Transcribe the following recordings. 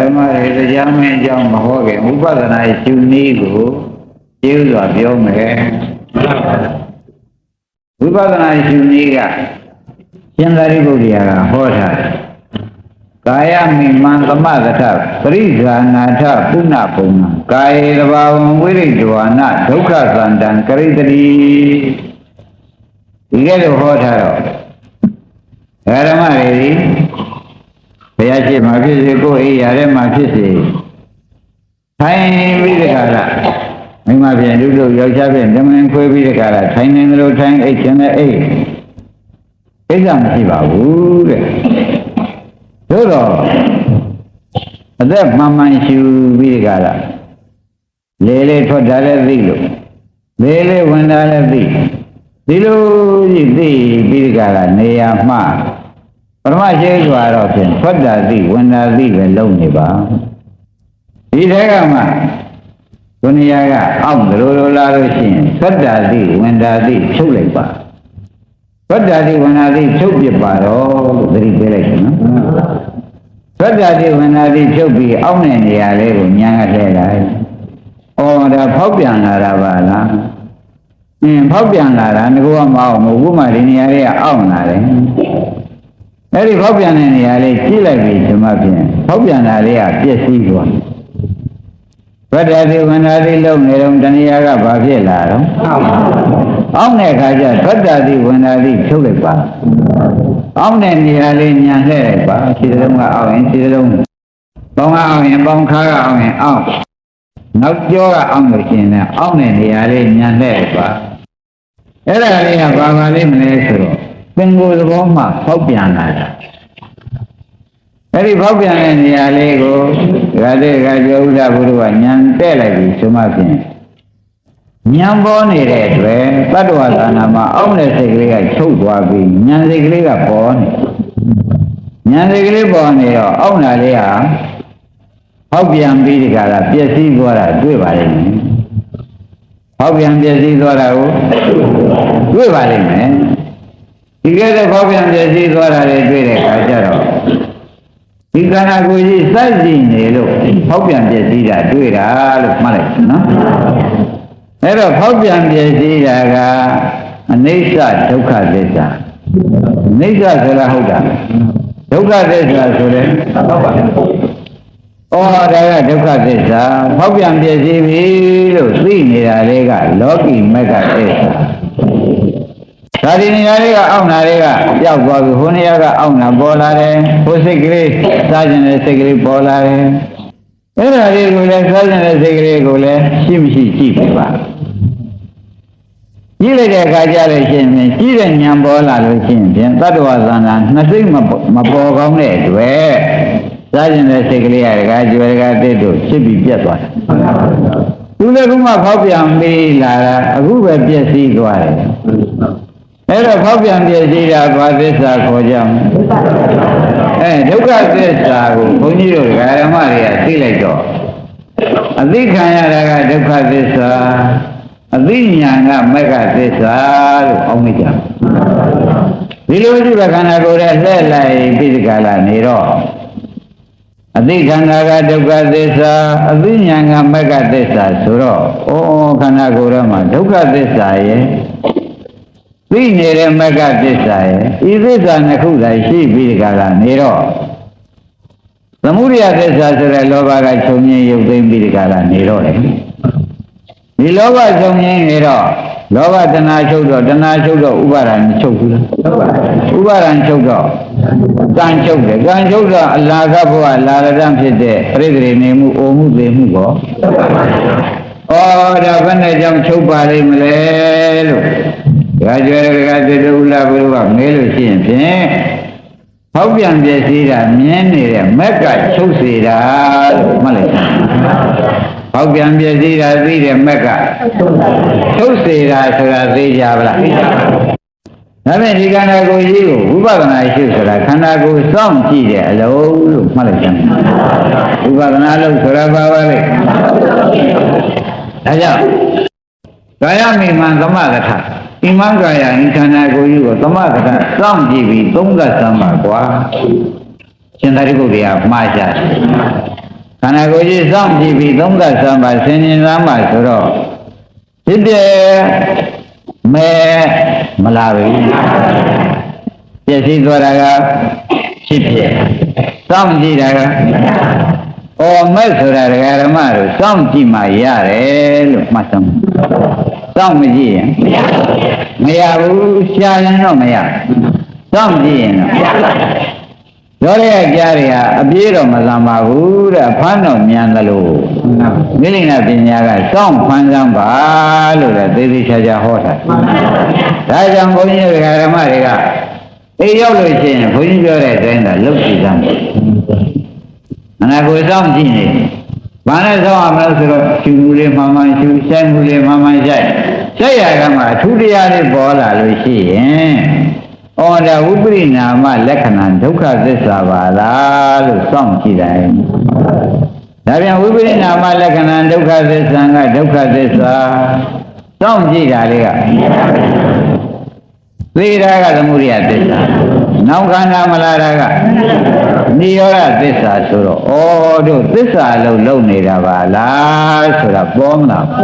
ဓမ္မရေတရားမင်းအကြောင်းမဟောခင်ဝိပဿနာရှုနည်းကိုကျေးဇူးစွာပြောမယ်ဝိပဿနာရှုနည်းကရှင်သာရိပုတ္တရာကဟောထားတယ်ကာယမိမံသမသထပရိဇာနာထပုဏ္ဏပုံံကာယေတဘာဝံဝိရိတဝါနဒုက္ခသန္တံကရိတတိဒီကဲလိုဟောထားတော့ဓမ္မရေဒီ ဘုရားရှိခိုးဖြစ်စေကိုယ်အိယာထဲမှာဖြစ်စေထိုင်ပြီးတခါလားမိမပြန်လူတို့ယောက်ျားပြန်ဓမ္မင်ခွေးပြီးတခါလားထိုင်နေတယ်လို့ထိုင်အိတ်ခြင်းနဲ့အိတ်အိတ်ကမရှိပါဘူးတဲ့သို့တော့အသက်မှန်မှန်ရှူပြီးတခါလားလေလေထွက်တာလည်းသိလို့လေလေဝင်တာလည်းသိဒီလိုကြီးသိပြီးတခါလားနေရာမှာ ပရမရှိစွာတော့ဖြင့်ထွက်တာသိဝင်တာသိပဲလုံနေပါဒီထဲကမှဒုနီယာကအောင့်လိုလိုလာလို့ရှိရင်ထွက်တာသိဝင်တာသိချုပ်လိုက်ပါထွက်တာသိဝင်တာသိချုပ်ပြပါတော့လို့သတိပေးလိုက်ရှင်နော်ထွက်တာသိဝင်တာသိချုပ်ပြီးအောင့်တဲ့နေရာလေးကိုညာကထည့်လိုက်ဩဒါဖောက်ပြန်လာတာပါလားအင်းဖောက်ပြန်လာတာငကောမအောင်ဘုမဒီနေရာလေးကအောင့်လာတယ် အဲ့ဒီဖောက်ပြန်တဲ့နေရာလေးကြည့်လိုက်ပြီဒီမှာဖြင့်ဖောက်ပြန်တာလေးကပြည့်စည်သွားဗတ္တတိဝန္တာတိလုံနေတော့တဏှာကဘာဖြစ်လာတော့အောင်းတဲ့အခါကျဗတ္တတိဝန္တာတိဖြုတ်လိုက်ပါအောင်းတဲ့နေရာလေးညံလှည့်လိုက်ပါခြေစလုံးကအောင်းရင်ခြေစလုံးပေါင်းကအောင်းရင်ပေါင်းခါကအောင်းရင်အောင်းနောက်ကျောကအောင်းလို့ရှိရင်လည်းအောင်းတဲ့နေရာလေးညံလှည့်လိုက်ပါအဲ့ဒါလေးကဘာပါလိမ့်မလဲဆိုတော့ ပင်ကိုယ်သဘောမှဖောက်ပြန်လာတာအဲ့ဒီဖောက်ပြန်တဲ့နေရာလေးကိုဂါတဲ့ဂါကျောဥဒ္ဒဘုရားကညံတဲ့လိုက်ပြီဆိုမှဖြင့်ညံပေါ်နေတဲ့အတွက်တတ္တဝသနာမှာအောက်တဲ့စိတ်ကလေးကချုပ်သွားပြီးညံစိတ်ကလေးကပေါ်နေညံစိတ်ကလေးပေါ်နေတော့အောက်နာလေးဟာဟောက်ပြန်ပြီးဒီကရာပျက်စီးသွားတာတွေ့ပါလိမ့်မယ်ဟောက်ပြန်ပျက်စီးသွားတာကိုတွေ့ပါလိမ့်မယ် ဒီကဲတဲ့ဟောက်ပြန်ပျက်စီးသွားတာတွေတွေ့တဲ့အခါကျတော့ဒီခန္ဓာကိုယ်ကြီးစိုက်ကြည့်နေလို့ဟောက်ပြန်ပျက်စီးတာတွေ့တာလို့မှတ်လိုက်နော်အဲ့တော့ဟောက်ပြန်ပျက်စီးတာကအနိစ္စဒုက္ခသစ္စာအနိစ္စဆိုတာဟုတ်တာဒုက္ခသစ္စာဆိုတဲ့ဟုတ်ပါဘူးဩဒါကဒုက္ခသစ္စာဖောက်ပြန်ပြည့်စည်ပြီလို့သိနေတာလေးကလောကီမက်ကသစ္စာ ဒါဒီနေရာလေးကအောင့်နာလေးကပျောက်သွားပြီဟိုနေရာကအောင့်နာပေါ်လာတယ်ဟိုစိတ်ကလေးစားခြင်းတဲ့စိတ်ကလေးပေါ်လာတယ်အဲ့ဒါလေးကိုလည်းစားခြင်းတဲ့စိတ်ကလေးကိုလည်းရှိမရှိကြည့်ပြပါကြည့်လိုက်တဲ့အခါကျတော့ရှင်ဖြင့်ကြည့်တဲ့ဉာဏ်ပေါ်လာလို့ရှင်ဖြင့်တတ္တဝသန္တာနှစ်စိတ်မပေါ်ကောင်းတဲ့အတွက်စားခြင်းတဲ့စိတ်ကလေးကဒကာကျွယ်ဒကာတစ်တို့ဖြစ်ပြီးပြတ်သွားတယ်သူလည်းခုမှဖောက်ပြန်ပြီးလာတာအခုပဲပြည့်စည်သွားတယ် အဲ့တော့ဖောက်ပြန်ပြည့်စည်တာဘာသစ္စာခေါ်ကြမလဲအဲဒုက္ခသစ္စာကိုဘုန်းကြီးတို့ဓမ္မတွေကသိလိုက်တော့အသိခံရတာကဒုက္ခသစ္စာအသိဉာဏ်ကမက္ခသစ္စာလို့အောင်းမိကြဒီလိုကြည့်ပါခန္ဓာကိုယ်ရဲ့လှည့်လိုက်ပြီးဒီကလာနေတော့အသိခန္ဓာကဒုက္ခသစ္စာအသိဉာဏ်ကမက္ခသစ္စာဆိုတော့ဩခန္ဓာကိုယ်ထဲမှာဒုက္ခသစ္စာရဲ့ သိနေတဲ့မက္ခသစ္စာရဲ့ဤသစ္စာနှစ်ခုသာရှိပြီးဒီကလာနေတော့သမုဒိယသစ္စာဆိုတဲ့လောဘကချုပ်ငြိမ်းရုပ်သိမ်းပြီးဒီကလာနေတော့တယ်ဒီလောဘချုပ်ငြိမ်းနေတော့လောဘတဏှာချုပ်တော့တဏှာချုပ်တော့ဥပါဒံချုပ်ဘူးလားဥပါဒံချုပ်တော့ကံချုပ်တယ်ကံချုပ်တော့အလာကဘဝလာရတံဖြစ်တဲ့ပြိတ္တိနေမှုအိုမှုသိမှုကောဩဒါဘယ်နဲ့ကြောင့်ချုပ်ပါလိမ့်မလဲလို့ ဒါကြွယ်ကတည်းကဥလာဘုရားမဲလို့ရှိရင်ဖြင့်ဟောက်ပြန်ပြည့်စည်တာမြင်းနေတဲ့မက်ကချုပ်စေတာလို့မှတ်လိုက်ဟောက်ပြန်ပြည့်စည်တာသိတဲ့မက်ကချုပ်စေတာဆိုတာသိကြပါလားဒါဖြင့်ဒီခန္ဓာကိုယ်ကြီးကိုဝိပဿနာရှုဆိုတာခန္ဓာကိုယ်စောင့်ကြည့်တဲ့အလုံးလို့မှတ်လိုက်ကြမယ်ဝိပဿနာလို့ဆိုတာဘာပါလဲဒါကြောင့် ကာယမိမံသမဂထဣမံကာယဤခန္ဓာကိုယ်ကြီးကိုသမဂထစောင့်ကြည့်ပြီးသုံးသပ်စမ်းပါကွာရှင်သာရိပုတ္တရာမှားရှာတယ်ခန္ဓာကိုယ်ကြီးစောင့်ကြည့်ပြီးသုံးသပ်ဆံပါဆင်ញင်သားမှဆိုတော့ဖြစ်ပြမဲမလာဘူးပြည့်စည်သွားတာကဖြစ်ပြစောင့်ကြည့်တာက အော်မဲ့ဆိုတာဒကာရမတို့စောင့်ကြည့်မှရတယ်လို့မှတ်သမ်းစောင့်မကြည့်ရင်မရဘူးရှားရင်တော့မရစောင့်ကြည့်ရင်တော့ရောရဲကြားတွေဟာအပြေးတော့မလန်ပါဘူးတဲ့ဖမ်းတော့မြန်တယ်လို့မိလိနာပညာကစောင့်ဖမ်းစမ်းပါလို့လည်းသေသေးချာချာဟောတာဒါကြောင့်ဘုန်းကြီးတွေကဓမ္မတွေကအေးရောက်လို့ရှိရင်ဘုန်းကြီးပြောတဲ့အတိုင်းသာလုပ်ကြည့်စမ်း အနာကိုစောင့်ကြည့်နေဘာနဲ့စောင့်ရမလဲဆိုတော့ရှူမှုလေးမှန်မှန်ရှူဆိုင်မှုလေးမှန်မှန်ဆိုင်ဆိုင်ရကမှအထူးတရားလေးပေါ်လာလို့ရှိရင်ဩဒါဝိပရိနာမလက္ခဏာဒုက္ခသစ္စာပါလားလို့စောင့်ကြည့်တယ်ဒါပြန်ဝိပရိနာမလက္ခဏာဒုက္ခသစ္စာကဒုက္ခသစ္စာစောင့်ကြည့်တာလေးကသေတာကသမုဒိယသစ္စာ နောက်ခန္ဓာမလာတာကနိရောဓသစ္စာဆိုတော့ဩတို့သစ္စာလုံးလုံးနေတာပါလားဆိုတာပေါ်မလားဩ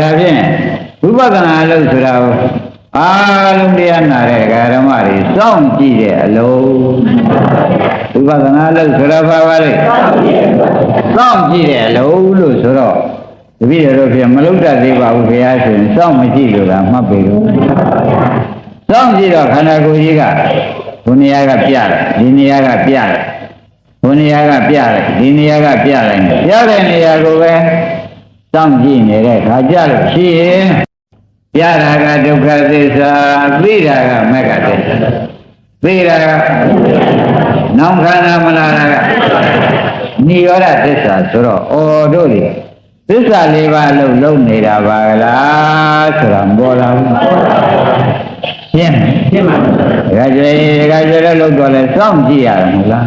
ဒါဖြင့်ဝိပဿနာလို့ဆိုတာအာလုံးတရားနာတဲ့ဓမ္မတွေစောင့်ကြည့်တဲ့အလုံးဝိပဿနာလို့ဆိုတာဘာပါလဲစောင့်ကြည့်တဲ့အလုံးလို့ဆိုတော့တပည့်တော်ဖြင့်မလုဒ္ဒသေးပါဘူးဘုရားဆိုရင်စောင့်မကြည့်လို့လားမှတ်ပြီလို့ စောင့်ကြည့်တော့ခန္ဓာကိုယ်ကြီးကဘုနေရာကပြတယ်ဒီနေရာကပြတယ်ဘုနေရာကပြတယ်ဒီနေရာကပြတယ်ပြတဲ့နေရာကိုပဲစောင့်ကြည့်နေတဲ့ခါကြလို့ရှိရင်ပြတာကဒုက္ခသစ္စာသိတာကမက္ခသစ္စာသိတာကနောင်ခန္ဓာမလာတာကနိရောဓသစ္စာဆိုတော့အော်တို့တွေ သစ္စာလေးပါးလုံးလုံးနေတာပါကလားဆိုတာမပေါ်လာဘူးရှင်းရှင်းပါဒါကြွေဒါကြွေလည်းလုံးတော့လဲစောင့်ကြည့်ရတယ်မလား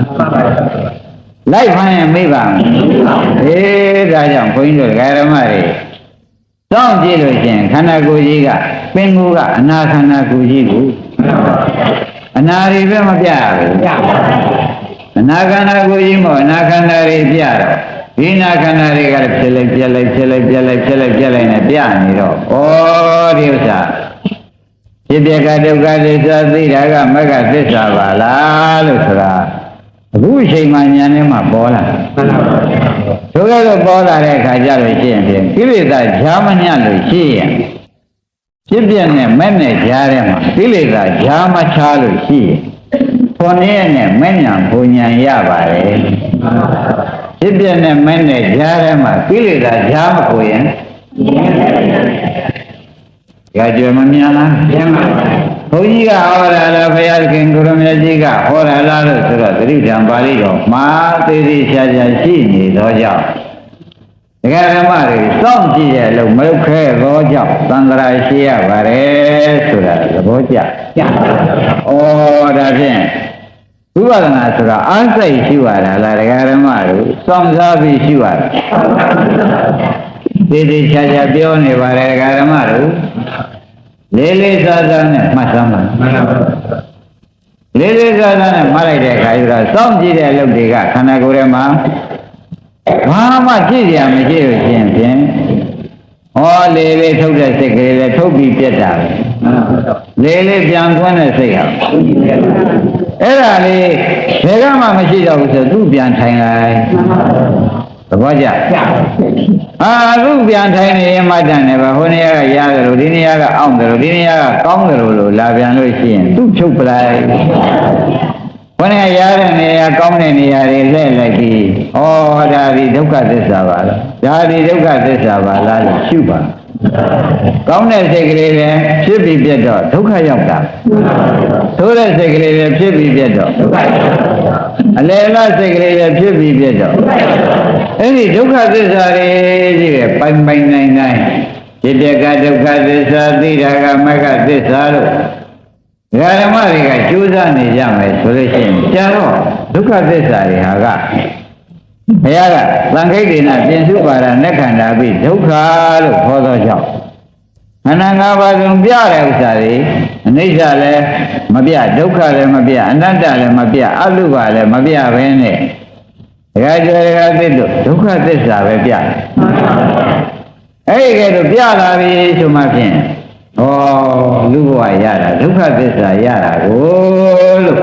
လိုက်ဖိုင်းရင်မေးပါမယ်အေးဒါကြောင့်ခွင်းတို့ဓမ္မတွေစောင့်ကြည့်လို့ရှင်ခန္ဓာကိုယ်ကြီးကပင်ကိုယ်ကအနာခန္ဓာကိုယ်ကြီးကိုအနာတွေပဲမပြရဘူးအနာခန္ဓာကိုယ်ကြီးမို့အနာခန္ဓာတွေပြတော့ ဒီနာခန္ဓာတွေကလည်းဖြစ်လိုက်ပြက်လိုက်ဖြစ်လိုက်ပြက်လိုက်ဖြစ်လိုက်ပြက်လိုက်နဲ့ပြနေတော့ဩဒီဥစ္စာဖြစ်ပြကဒုက္ခသစ္စာသိတာကမဂ္ဂသစ္စာပါလားလို့ဆိုတာအခုအချိန်မှဉာဏ်နဲ့မှပေါ်လာဆိုကြတော့ပေါ်လာတဲ့အခါကျလို့ရှိရင်ဖြင့်ကိလေသာဈာမညလို့ရှိရင်ဖြစ်ပြနဲ့မဲ့နဲ့ကြားထဲမှာကိလေသာဈာမချလို့ရှိရင်ခွန်ရဲ့နဲ့မဲ့ညာဘုံညာရပါတယ် ဖြစ်ပြနဲ့မဲ့နဲ့ကြားထဲမှာကိလေသာဈာမကိုရင်ရကြမမြန်လားမြန်ပါဘုန်းကြီးကဟောတာလားဘုရားခင်ကိုရမကြီးကဟောတာလားလို့ဆိုတော့သတိတံပါဠိတော်မှာသေးသေးချာချာရှိနေသောကြောင့်ဒကာဓမ္မတွေစောင့်ကြည့်ရလို့မလုပ်ခဲသောကြောင့်သံဃာရှိရပါတယ်ဆိုတာသဘောကျကျဩဒါဖြင့် ဝိပဿနာဆိုတာအားစိတ်ရှိရတာလားဒကာဓမ္မတို့စောင့်စားပြီးရှိရတာသေးသေးချာချာပြောနေပါတယ်ဒကာဓမ္မတို့လေးလေးစားစားနဲ့မှတ်စမ်းပါမှန်ပါပါလေးလေးစားစားနဲ့မှတ်လိုက်တဲ့အခါကျတော့စောင့်ကြည့်တဲ့လုပ်တွေကခန္ဓာကိုယ်ထဲမှာဘာမှကြည့်ရမရှိလို့ရှင်ဖြင့်ဟောလေးလေးထုတ်တဲ့စိတ်ကလေးလည်းထုတ်ပြီးပြတ်တာပဲလေးလေးပြန်သွင်းတဲ့စိတ်ဟာ အဲ့ဒါလေးဘယ်ကမှမရှိတော့ဘူးဆိုသူ့ပြန်ထိုင်လိုက်သဘောကျအာအခုပြန်ထိုင်နေရင်မှတ်တယ်နဲ့ပဲဟိုနေရာကရတယ်လို့ဒီနေရာကအောင့်တယ်လို့ဒီနေရာကကောင်းတယ်လို့လို့လာပြန်လို့ရှိရင်သူ့ချုပ်ပလိုက်ဘယ်နဲ့ရတဲ့နေရာကောင်းတဲ့နေရာတွေလှည့်လိုက်ပြီးဩဒါဒီဒုက္ခသစ္စာပါလားဒါဒီဒုက္ခသစ္စာပါလားလို့ရှုပါ ကောင်းတဲ့စိတ်ကလေးပဲဖြစ်ပြီးပြတ်တော့ဒုက္ခရောက်တာဆိုးတဲ့စိတ်ကလေးပဲဖြစ်ပြီးပြတ်တော့ဒုက္ခအလယ်လားစိတ်ကလေးပဲဖြစ်ပြီးပြတ်တော့အဲ့ဒီဒုက္ခသစ္စာတွေကြီးပဲပိုင်ပိုင်နိုင်နိုင်จิตကဒုက္ခသစ္စာသိတာကမဂ္ဂသစ္စာလို့ဓမ္မတွေကကြိုးစားနေကြမယ်ဆိုလို့ရှိရင်ကြာတော့ဒုက္ခသစ္စာတွေဟာက ဘုရားကသံခိတ်ဒေနာပြင်စုပါဒနဲ့ခန္ဓာပြီးဒုက္ခလို့ခေါ်သောကြောင့်ခန္ဓာ၅ပါးလုံးပြတဲ့ဥစ္စာတွေအနိစ္စလည်းမပြဒုက္ခလည်းမပြအနတ္တလည်းမပြအလုဘလည်းမပြဘဲနဲ့ဒကကျွဲကသစ်တို့ဒုက္ခသစ္စာပဲပြတယ်အဲ့ဒီကဲတော့ပြလာပြီဆိုမှဖြင့်ဩလူဘဝရတာဒုက္ခသစ္စာရတာကိုလို့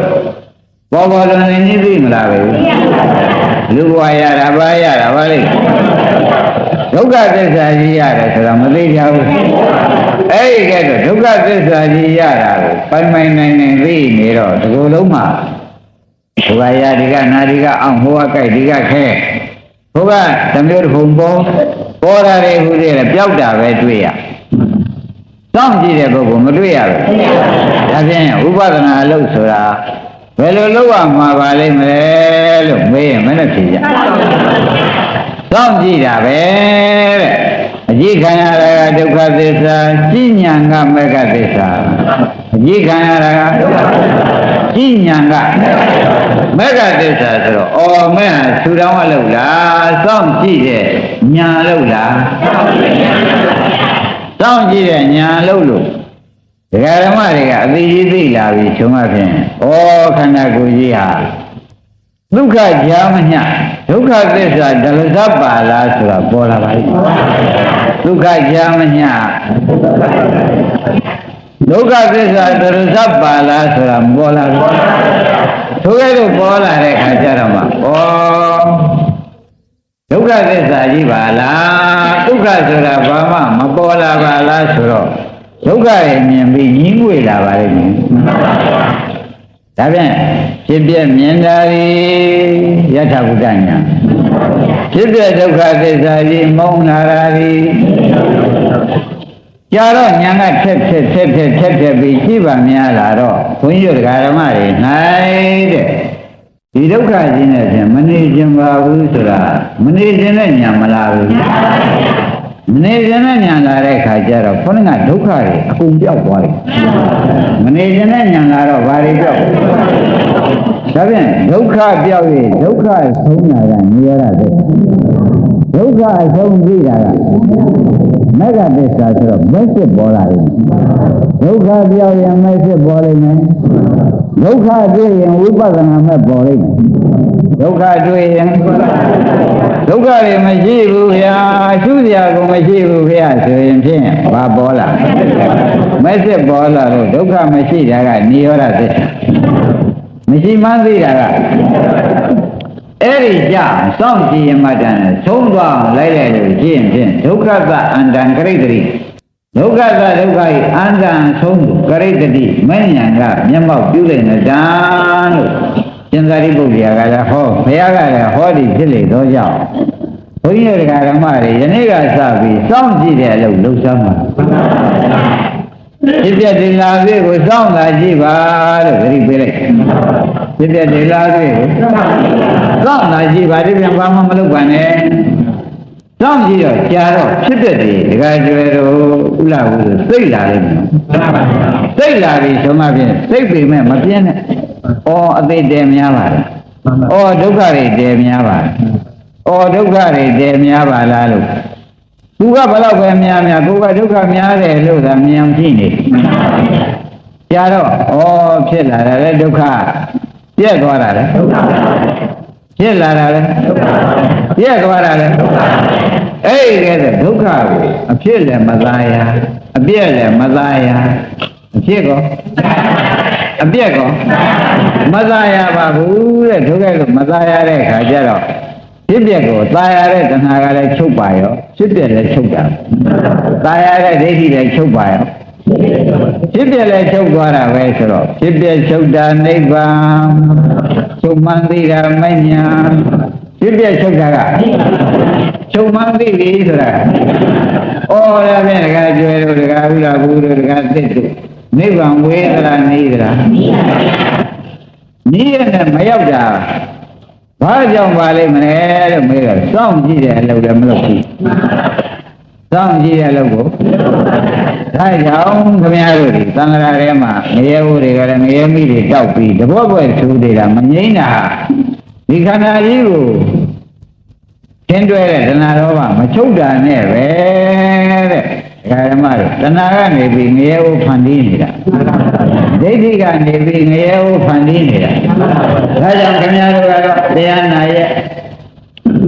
ပေါ်ပေါ်လွန်လွန်ကြီးသိမလားပဲလူဘဝရတာဘာရတာဘာလဲဒုက္ခသစ္စာကြီးရတယ်ဆိုတာမသိကြဘူးအဲ့ဒီကဲတော့ဒုက္ခသစ္စာကြီးရတာကိုပိုင်ပိုင်နိုင်နိုင်သိနေတော့ဒီလိုလုံးမှာဘုရားရဒီကနာဒီကအောင်ဟိုကကြိုက်ဒီကခဲဘုရားတမျိုးတစ်ခုပေါ်ပေါ်တာတွေဟူသေးတယ်ပျောက်တာပဲတွေ့ရစောင့်ကြည့်တဲ့ပုဂ္ဂိုလ်မတွေ့ရဘူးဒါဖြင့်ဥပဒနာအလုပ်ဆိုတာ ဘယ်လိုလုပ်ရမှာပါလိမ့်မလဲလို့မေးရင်မနဲ့ဖြေကြစောင့်ကြည့်တာပဲတဲ့အကြည့်ခံရတာကဒုက္ခသစ္စာရှင်းညာကမေဃသစ္စာအကြည့်ခံရတာကရှင်းညာကမေဃသစ္စာဆိုတော့အော်မဲဟာဆူတောင်းအလုပ်လားစောင့်ကြည့်တဲ့ညာလုပ်လားစောင့်ကြည့်တဲ့ညာလုပ်လို့ ဒကာဓမ္မတွေကအသိကြီးသိလာပြီချုံမဖြင့်ဩခန္ဓာကိုယ်ကြီးဟာဒုက္ခကြာမညဒုက္ခသစ္စာဒလဇပ်ပါလားဆိုတာပေါ်လာပါလိမ့်ဒုက္ခကြာမညဒုက္ခသစ္စာဒလဇပ်ပါလားဆိုတာမပေါ်လာဘူးထိုကဲ့သို့ပေါ်လာတဲ့အခါကျတော့မှဩဒုက္ခသစ္စာကြီးပါလားဒုက္ခဆိုတာဘာမှမပေါ်လာပါလားဆိုတော့ ဒုက္ခရဲ့မြင်ပြီးညီးငွေလာပါလိမ့်မယ်ဒါဖြင့်ဖြစ်ပြမြင်တာရီယထာဘုဒ္ဒညာဖြစ်ပြဒုက္ခသစ္စာကြီးမုံလာတာရီကြာတော့ညာကထက်ထက်ထက်ထက်ထက်ထက်ပြီးရှိပါများလာတော့ဘုန်းကြီးတို့ဓမ္မတွေနိုင်တဲ့ဒီဒုက္ခကြီးနဲ့ဖြင့်မနေခြင်းပါဘူးဆိုတာမနေခြင်းနဲ့ညာမလာဘူး မနေခြင်းနဲ့ညာလာတဲ့ခါကျတော့ခေါင်းကဒုက္ခတွေအကုန်ပြောက်သွားတယ်မနေခြင်းနဲ့ညာလာတော့ဘာတွေပြောက်ဒါဖြင့်ဒုက္ခပြောက်ရင်ဒုက္ခဆုံးတာကနေရတဲ့ ဒုက္ခအဆုံးပြီးတာကမဂ္ဂသစ္စာဆိုတော့မက်စစ်ပေါ်လာတယ်ဒုက္ခပြောက်ရင်မက်စစ်ပေါ်လိမ့်မယ်ဒုက္ခတွေ့ရင်ဝိပဿနာမဲ့ပေါ်လိမ့်မယ်ဒုက္ခတွေ့ရင်ဒုက္ခတွေမရှိဘူးဗျာရှုစရာကိုမရှိဘူးဗျာဆိုရင်ဖြင့်ဘာပေါ်လာမက်စစ်ပေါ်လာတော့ဒုက္ခမရှိတာကនិရောဓသစ္စာမရှိမှန်းသိတာက အဲ့ဒီကြစောင့်ကြည့်ရင်မှတန်သုံးသွားအောင်လိုက်လိုက်လို့ကြည့်ရင်ဖြင့်ဒုက္ခသအန္တံကရိတ္တိဒုက္ခသဒုက္ခဤအန္တံဆုံးသူကရိတ္တိမဉ္ဇဏ်ကမျက်မှောက်ပြုလိုက်နေတာလို့ရှင်သာရိပုတ္တရာကလည်းဟောဘုရားကလည်းဟောဒီဖြစ်လေတော့ကြောင့်ဘုန်းကြီးတို့ဓမ္မတွေယနေ့ကစပြီးစောင့်ကြည့်တဲ့အလုပ်လုပ်စမ်းပါ ဖြစ်ပြဒီလာလေးကိုစောင့်လာကြည့်ပါလို့ဂရိပေးလိုက်ဖြစ်ပြဒီလာလေးကိုစောင့်လာကြည့်ပါဒီပြန်ဘာမှမလုပ်ပါနဲ့စောင့်ကြည့်တော့ကြာတော့ဖြစ်တဲ့ဒီဒကာကျွယ်တို့ဥလာဘူးစိတ်လာလိမ့်မယ်စိတ်လာပြီဆိုမှဖြင့်စိတ်ပေမဲ့မပြင်းနဲ့ဩအသေးတယ်များပါတယ်ဩဒုက္ခတွေတယ်များပါတယ်ဩဒုက္ခတွေတယ်များပါလားလို့ သူကဘယ်တော့ပဲများများကိုကဒုက္ခများတယ်လို့သာမြင်ကြည့်နေကြာတော့ဩဖြစ်လာတယ်လေဒုက္ခပြက်သွားတာလေဖြစ်လာတာလေပြက်သွားတာလေအဲ့ဒီကဲဒုက္ခကိုအဖြစ်လည်းမသားရအပြက်လည်းမသားရအဖြစ်ကောအပြက်ကောမသားရပါဘူးတဲ့ဒုက္ခကိုမသားရတဲ့ခါကျတော့ ဖြစ်ပြက်ကိုသာရတဲ့တဏှာကလည်းချုပ်ပါရောဖြစ်ပြက်လည်းချုပ်တာသာရတဲ့ဒိဋ္ဌိလည်းချုပ်ပါရောဖြစ်ပြက်လည်းချုပ်သွားတာပဲဆိုတော့ဖြစ်ပြက်ချုပ်တာနိဗ္ဗာန်ချုပ်မှန်သိတာမညာဖြစ်ပြက်ချုပ်တာကချုပ်မှန်သိပြီဆိုတာဩော်ရဖြင့်တကကျွဲတို့တကဥလာဘူးတို့တကသစ်တို့နိဗ္ဗာန်ဝေသလားနေသလားနီးရနဲ့မရောက်တာ ဘာကြောင့်ပါလိမ့်မလဲလို့မေးတော့စောင့်ကြည့်တဲ့အလုပ်လည်းမလုပ်ဘူးစောင့်ကြည့်တဲ့အလုပ်ကိုဒါကြောင့်ခင်ဗျားတို့ဒီသံဃာထဲမှာငရဲဦးတွေကလည်းငရဲမိတွေတောက်ပြီးတဘောပွဲထူနေတာမငိမ့်တာဒီခန္ဓာကြီးကိုသင်တွဲတဲ့တဏှာရောမမချုပ်တာနဲ့ပဲတဲ့ဒကာဓမ္မတို့တဏှာကနေပြီးငရဲဦးဖန်တီးနေတာ ဒိဋ္ဌိကနေပြီးငရဲဦးဖန်တီးနေတာဒါကြောင့်ခင်ဗျားတို့ကတော့တရားနာရဲ့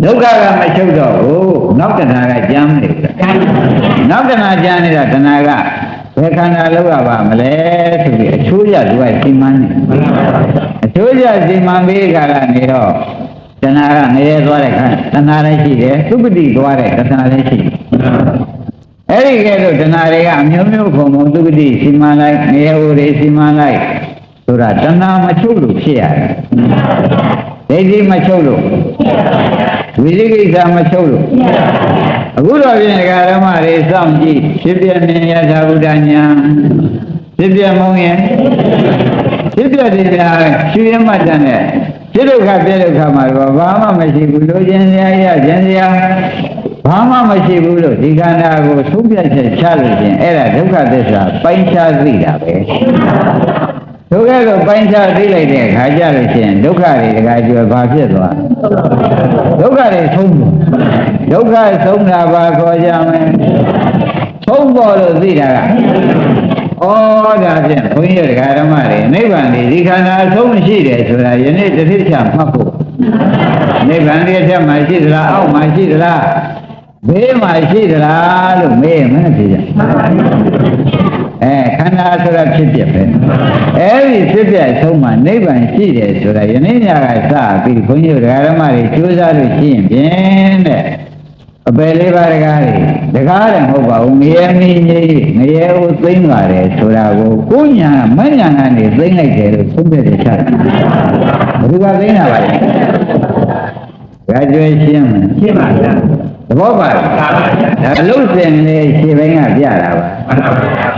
ဒုက္ခကမချုပ်တော့ဘူးနောက်တဏှာကကြမ်းနေတယ်နောက်တဏှာကြမ်းနေတာတဏှာကဘယ်ခန္ဓာလောက်ရပါမလဲဆိုပြီးအချိုးရသူကစီမံနေအချိုးရစီမံပြီးခါကနေတော့တဏှာကငရဲသွားတဲ့ခါတဏှာလည်းရှိတယ်သုပတိသွားတဲ့တဏှာလည်းရှိတယ်အဲ့ဒီကဲတော့တဏှာတွေကအမျိုးမျိုးပုံပုံသုပ တိစီမံလိုက်ငရဲဟိုတွေစီမံလိုက်ဆိုတာတဏှာမချုပ်လို့ဖြစ်ရတယ်ဒိဋ္ဌိမချုပ်လို့ဝိသိကိစ္စမချုပ်လို့အခုတော့ပြင်ဓမ္မတွေစောင့်ကြည့်ဖြစ်ပြမြင်ရတာဘုဒ္ဓညာဖြစ်ပြမုံရင်ဖြစ်ပြတယ်ကြာရွှေရမတန်တဲ့ဖြစ်ဒုက္ခပြဒုက္ခမှာတော့ဘာမှမရှိဘူးလိုချင်စရာရခြင်းစရာ ဘာမှမရှိဘူးလို့ဒီခန္ဓာကိုသုံးပြချက်ချလို့ချင်းအဲ့ဒါဒုက္ခသစ္စာပိုင်းခြားသိတာပဲဒုက္ခကိုပိုင်းခြားသိလိုက်တဲ့အခါကျလို့ချင်းဒုက္ခတွေတခါကျွယ်ဘာဖြစ်သွားဒုက္ခတွေဆုံးတယ်ဒုက္ခဆုံးတာဘာခေါ်ကြမလဲဆုံးပေါ်လို့သိတာကဩဒါဖြင့်ဘုန်းကြီးတို့ဓမ္မတွေနိဗ္ဗာန်ဒီဒီခန္ဓာအဆုံးရှိတယ်ဆိုတာယနေ့တစ်ဖြစ်ချမှတ်ဖို့နိဗ္ဗာန်ဒီအထက်မှာရှိသလားအောက်မှာရှိသလား ဘေးမှာရှိသလားလို့မေးရင်မဖြေကြအဲခန္ဓာဆိုတာဖြစ်ပြပဲအဲဒီဖြစ်ပြအဆုံးမှာနိဗ္ဗာန်ရှိတယ်ဆိုတာယနေ့ညကစပြီးဘုန်းကြီးတို့ဓမ္မတွေကြိုးစားလို့ရှိရင်ဖြင့်တဲ့အပယ်လေးပါးတကားတွေတကားတယ်မဟုတ်ပါဘူးငရဲမင်းကြီးငရဲကိုသိမ့်ပါတယ်ဆိုတာကိုကိုညာမညာကနေသိမ့်လိုက်တယ်လို့သုံးပြတယ်ချတယ်ဘယ်သူကသိမ့်တာပါလဲဒါကြွယ်ရှင်းမယ်ရှင်းပါဗျာ သဘောပါလားသာပါဗျာဒါအလုတ်စင်လေးရှင်းပိုင်းကပြတာပါမှန်ပါဗျာ